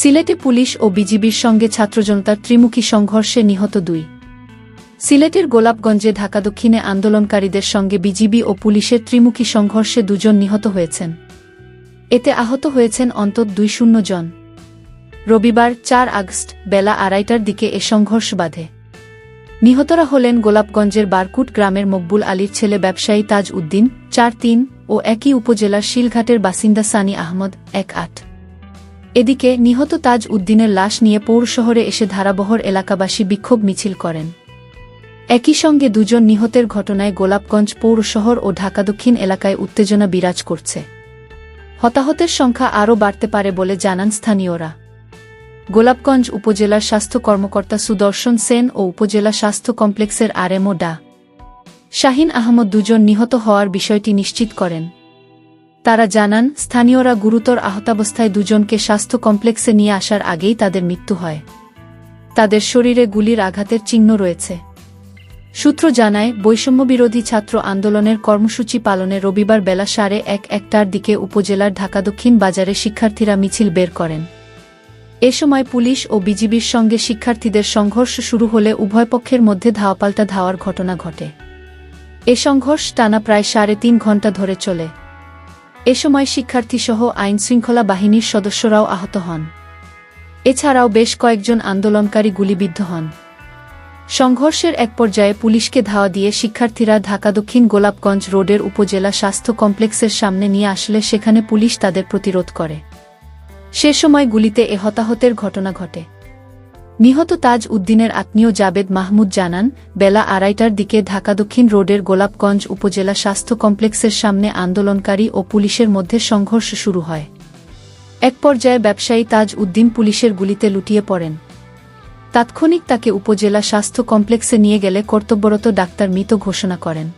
সিলেটে পুলিশ ও বিজিবির সঙ্গে ছাত্রজনতার ত্রিমুখী সংঘর্ষে নিহত দুই। সিলেটের গোলাপগঞ্জে ঢাকা দক্ষিণে আন্দোলনকারীদের সঙ্গে বিজিবি ও পুলিশের ত্রিমুখী সংঘর্ষে দুজন নিহত হয়েছেন। এতে আহত হয়েছেন অন্তত দুই শূন্য জন। রবিবার চার আগস্ট বেলা আড়াইটার দিকে এ সংঘর্ষ বাধে। নিহতরা হলেন গোলাপগঞ্জের বারকুট গ্রামের মকবুল আলীর ছেলে ব্যবসায়ী তাজ উদ্দিন চার তিন ও একই উপজেলার শিলঘাটের বাসিন্দা সানি আহমদ এক আট এদিকে নিহত তাজ উদ্দিনের লাশ নিয়ে পৌর শহরে এসে ধারাবহর এলাকাবাসী বিক্ষোভ মিছিল করেন। একই সঙ্গে দুজন নিহতের ঘটনায় গোলাপগঞ্জ পৌর শহর ও ঢাকা দক্ষিণ এলাকায় উত্তেজনা বিরাজ করছে। হতাহতের সংখ্যা আরও বাড়তে পারে বলে জানান স্থানীয়রা। গোলাপগঞ্জ উপজেলার স্বাস্থ্য কর্মকর্তা সুদর্শন সেন ও উপজেলা স্বাস্থ্য কমপ্লেক্সের আরএমও ডা। শাহিন আহমদ দুজন নিহত হওয়ার বিষয়টি নিশ্চিত করেন। তারা জানান, স্থানীয়রা গুরুতর আহতাবস্থায় দুজনকে স্বাস্থ্য কমপ্লেক্সে নিয়ে আসার আগেই তাদের মৃত্যু হয়। তাদের শরীরে গুলির আঘাতের চিহ্ন রয়েছে। সূত্র জানায়, বৈষম্যবিরোধী ছাত্র আন্দোলনের কর্মসূচি পালনে রবিবার বেলা সাড়ে এক একটার দিকে উপজেলার ঢাকা দক্ষিণ বাজারে শিক্ষার্থীরা মিছিল বের করেন। এ সময় পুলিশ ও বিজিবির সঙ্গে শিক্ষার্থীদের সংঘর্ষ শুরু হলে উভয় পক্ষের মধ্যে ধাওয়াপাল্টা ধাওয়ার ঘটনা ঘটে। এ সংঘর্ষ টানা প্রায় সাড়ে তিন ঘণ্টা ধরে চলে। এ সময় শিক্ষার্থীসহ আইনশৃঙ্খলা বাহিনীর সদস্যরাও আহত হন। এছাড়াও বেশ কয়েকজন আন্দোলনকারী গুলিবিদ্ধ হন। সংঘর্ষের এক পর্যায়ে পুলিশকে ধাওয়া দিয়ে শিক্ষার্থীরা ঢাকা দক্ষিণ গোলাপগঞ্জ রোডের উপজেলা স্বাস্থ্য কমপ্লেক্সের সামনে নিয়ে আসলে সেখানে পুলিশ তাদের প্রতিরোধ করে। সে সময় গুলিতে এ হতাহতের ঘটনা ঘটে। নিহত তাজ উদ্দিনের আত্মীয় জাবেদ মাহমুদ জানান, বেলা আড়াইটার দিকে ঢাকা দক্ষিণ রোডের গোলাপগঞ্জ উপজেলা স্বাস্থ্য কমপ্লেক্সের সামনে আন্দোলনকারী ও পুলিশের মধ্যে সংঘর্ষ শুরু হয়। এক পর্যায়ে ব্যবসায়ী তাজ উদ্দিন পুলিশের গুলিতে লুটিয়ে পড়েন। তাৎক্ষণিক তাকে উপজেলা স্বাস্থ্য কমপ্লেক্সে নিয়ে গেলে কর্তব্যরত ডাক্তার মৃত ঘোষণা করেন।